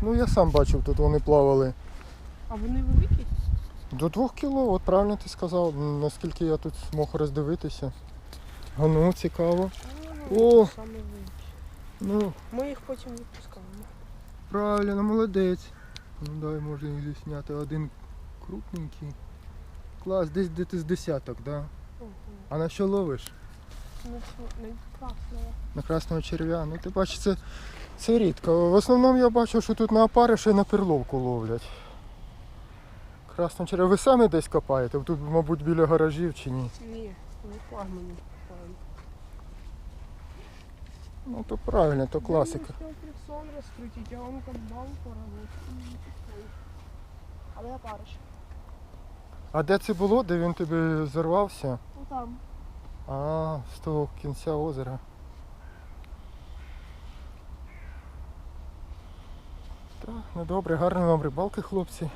Ну я сам бачив, тут вони плавали. А вони великі? До двох кіло, от правильно ти сказав, наскільки я тут змог роздивитися. А ну, цікаво. О! Саме. Ну, Ми їх потім відпускаємо. правильно, молодець. Ну дай можна їх зісняти. Один крупненький. Клас, десь де ти з десяток, да? А на що ловиш? Не, красного. На красного черв'я. Ну ти бачиш, це, це рідко. В основному я бачу, що тут на опариша і на перловку ловлять. Красного черв'я. Ви самі десь копаєте? Тут, мабуть, біля гаражів чи ні? Ні, не флагмані. Ну то правильно, то класика. Я успел а. Але я париш. А де це було? Де він тобі зірвався? Ну там. А, з того кінця озера. Так, ну добре, гарної вам рибалки, хлопці.